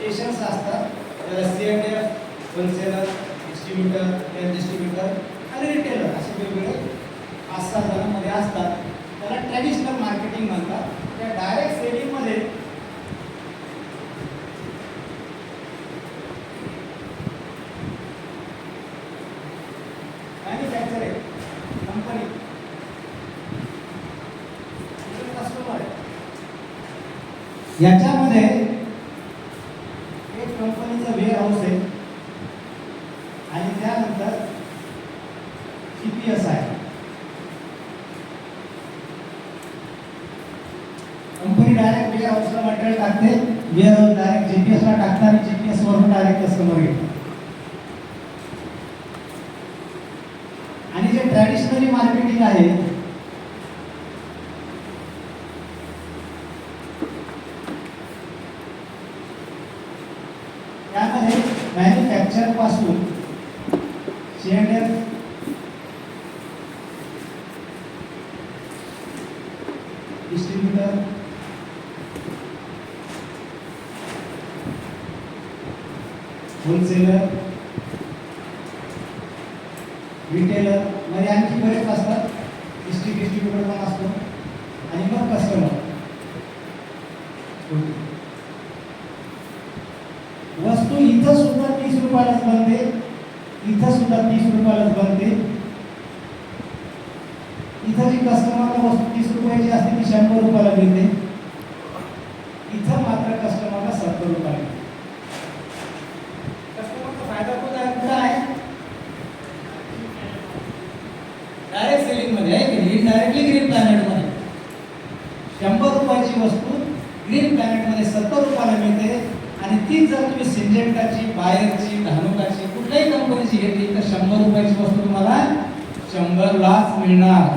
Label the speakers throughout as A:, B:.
A: Stations असतात. त्याला C N F wholesaler distributor air distributor आणि रिटेलर असे वेगवेगळे पाच सहा जणांमध्ये असतात. त्याला ट्रॅडिशनल मार्केटिंग म्हणतात. त्या डायरेक्ट सेलिंगमध्ये मॅन्युफॅक्चर आहे कंपनी कस्टमर याच्यामध्ये एक कंपनीचं वेअर हाऊस आहे आणि त्यानंतर जी पी एस आहे कंपनी डायरेक्ट वेअर हाऊसला मटेरियल टाकते. Warehouse direct G P एसला टाकते आणि जी पी एसवरून डायरेक्ट कस्टमर घेतो आणि जे ट्रॅडिशनली मार्केटिंग आहे त्यामध्ये मॅन्युफॅक्चरपासून शेअर डिस्ट्रीब्युटर होलसेलर रिटेलर म्हणजे आणखी बरेच असतात. डिस्ट्रिक्ट डिस्ट्रीब्युटर पण असतो. आणि मग कस्टमर वस्तू इथं सुद्धा तीस रुपयालाच बनते. इथं सुद्धा तीस रुपयालाच बनते. इथं जी कस्टमरला वस्तू तीस रुपयाची असते ती शंभर रुपयाला मिळते. इथं मात्र कस्टमरला सत्तर रुपयाला मिळते कस्टमरचा फायदा कुठं आहे कुठं आहे डायरेक्ट सेलिंग मध्ये आहे की इनडायरेक्टली ग्रीन प्लॅनेटमध्ये शंभर रुपयाची वस्तू ग्रीन प्लॅनेटमध्ये सत्तर रुपयाला मिळते आणि ती जर तुम्ही सिंजेंटाची बायरची धानुकाची कुठल्याही कंपनीची घेतली तर शंभर रुपयाची वस्तू तुम्हाला शंभर लाच मिळणार.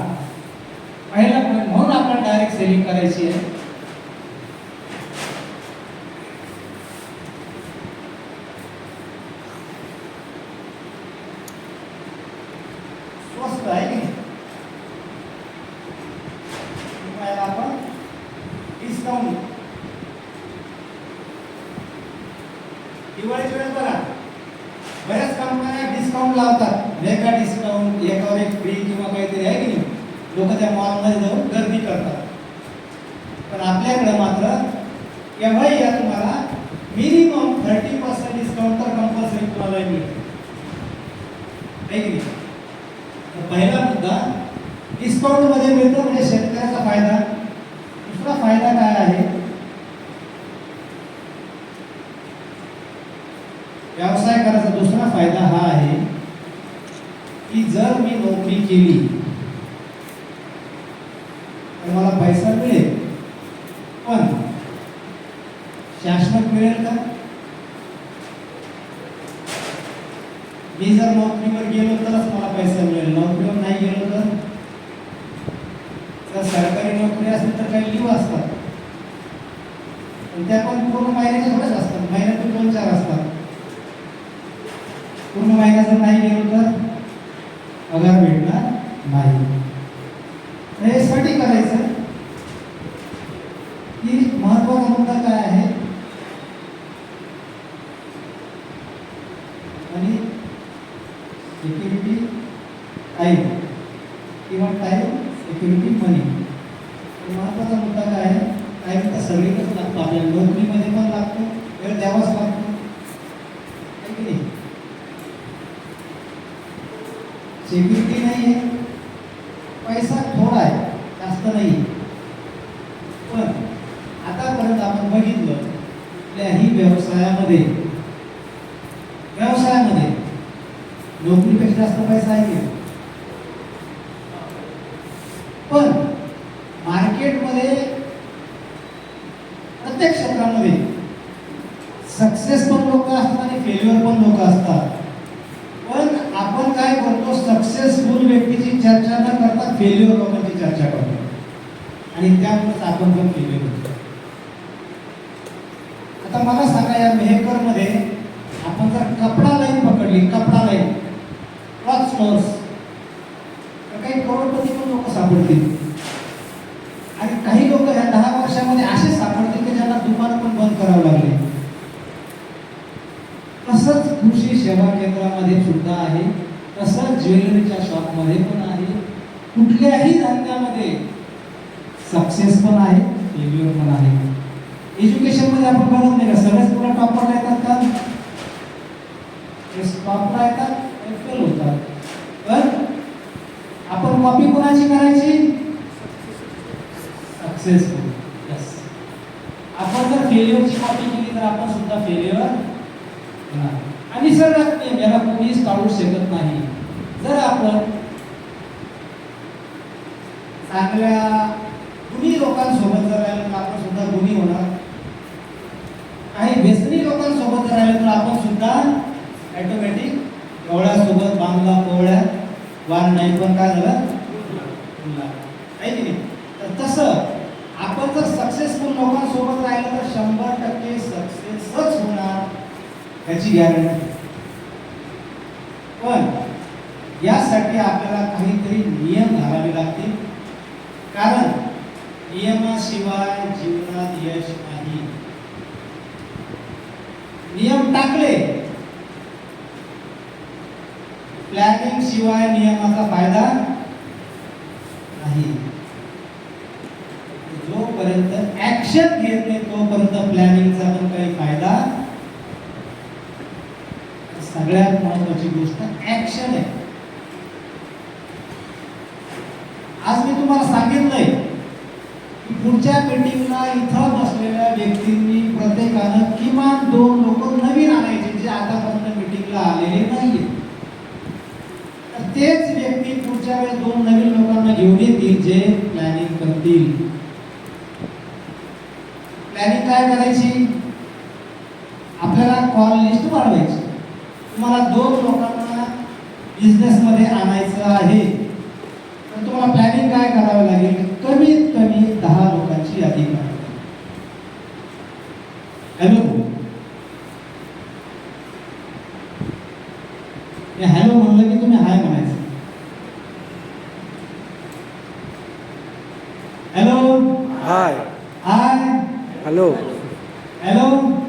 A: पहिला पॉईंट म्हणून आपण डायरेक्ट सेलिंग करायची आहे. स्वस्त आहे की नाही? रुपयाला आपण डिस्काउंट दिवाळीच्या वेळेस बघा बऱ्याच कंपन्या डिस्काउंट लावतात. मेगा डिस्काउंट एकावर एक फ्री किंवा काहीतरी आहे की नाही? लोक त्या मॉलमध्ये जाऊन गर्दी करतात. पण आपल्याकडे मात्र केव्हाही या तुम्हाला मिनिमम थर्टी पर्सेंट डिस्काउंट तर कंपल्सरी तुम्हाला मिळते आहे की नाही? पहिला मुद्दा डिस्काउंटमध्ये मिळतो म्हणजे शेतकऱ्याचा फायदा. दुसरा फायदा काय आहे? व्यवसाय करायचा दुसरा फायदा हा आहे की जर मी नोकरी केली तर मला पैसा मिळेल. पण शाश्वत मिळेल का? मी जर नोकरीवर गेलो तरच मला पैसा मिळेल. नोकरीवर नाही गेलो तर? सरकारी नोकरी असेल तर काही लिव असतात. पण त्या पण पूर्ण महिन्याच्या थोड्याच असतात. महिन्यातून दोन चार असतात. पूर्ण महिना जर नाही गेलो तर पगार भेटणार नाही. हे साठी करायचं. की महत्त्वाचा मुद्दा काय आहे? आणि सिक्युरिटी टाईम किंवा टाईम सिक्युरिटी मनी महत्त्वाचा मुद्दा काय आहे टाईम तर सगळीकडेच लागतो. आपल्या नोकरीमध्ये पण लागतो. वेळ द्यावाच लागतो. आहे की नाही? सिक्युरिटी नाही आहे. पैसा थोडा आहे. जास्त नाही. पण आतापर्यंत आपण बघितलं कुठल्याही व्यवसायामध्ये व्यवसायामध्ये नोकरीपेक्षा जास्त पैसा आहे की नाही? पण मार्केटमध्ये प्रत्येक क्षेत्रामध्ये सक्सेस पण लोक असतात आणि फेल्युअर पण लोक असतात. पण आपण काय करतो सक्सेसफुल व्यक्तीची चर्चा न करता फेल्युअर लोकांची चर्चा करतो. आणि त्यामुळेच आपण पण फेल्युअर होतो. आता मला सांगा या मेहकरमध्ये आपण जर कपडा लाईन पकडली कपडा लाईन क्लॉथ स्टोर्स तर काही करोडपती पण लोक सापडतील. आणि काही लोक या दहा वर्षामध्ये असे सापडतील. दुकान पण बंद करावं लागले. तसंच कृषी सेवा केंद्रामध्ये सुद्धा आहे. तसंच ज्वेलरीच्या शॉपमध्ये पण आहे. कुठल्याही धंद्यामध्ये सक्सेस पण आहे फेल्युअर पण आहे. एज्युकेशनमध्ये आपण बघत नाही का? सगळेच मुलं टॉपरला येतात का? टॉपला येतात फेल होतात. पण आपण कॉपी कोणाची करायची? सक्सेसफुल फेल्युअरची कॉपी केली तर आपण सुद्धा फेल्युअर आणि सर याला कोणीच टाळू शकत नाही. जर आपण चांगल्या गुणी लोकांसोबत जर राहिलो तर आपण सुद्धा गुणी होणार. काही व्यसनी लोकांसोबत जर राहिलो तर आपण सुद्धा ऑटोमॅटिक एवढ्यासोबत बांधला पोवळ्या वार नाही पण काय झालं? आहे की नाही? तर तसं आपण जर सक्सेसफुल लोकांसोबत राहिलं तर शंभर टक्के सक्सेसच होणार ह्याची गॅरंटी पण यासाठी आपल्याला काहीतरी नियम घालावे लागतील. कारण नियमाशिवाय जीवनात यश नाही. नियम टाकले. प्लॅनिंग शिवाय नियमाचा फायदा नाही. जोपर्यंत ऍक्शन घेत नाही तोपर्यंत प्लॅनिंगचा पण काही फायदा. सगळ्यात महत्वाची गोष्ट ऍक्शन आहे. आज मी तुम्हाला सांगितलंय की पुढच्या मीटिंगला इथं बसलेल्या व्यक्तींनी प्रत्येकानं किमान दोन लोक नवीन आणायचे जे आतापर्यंत मीटिंगला आलेले नाहीये. तेच व्यक्ती पुढच्या वेळेस दोन नवीन लोकांना घेऊन येतील जे प्लॅनिंग करतील. काय करायची? आपल्याला कॉल लिस्ट बनवायची तुम्हाला दोन लोकांना बिझनेसमध्ये आणायचं आहे. तर तुम्हाला प्लॅनिंग काय करावं लागेल? कमीत कमी दहा लोकांची यादी करावी हॅलो हॅलो म्हणलं की तुम्ही हाय म्हणायचं. Hello
B: hi
A: hi
B: hello
A: hello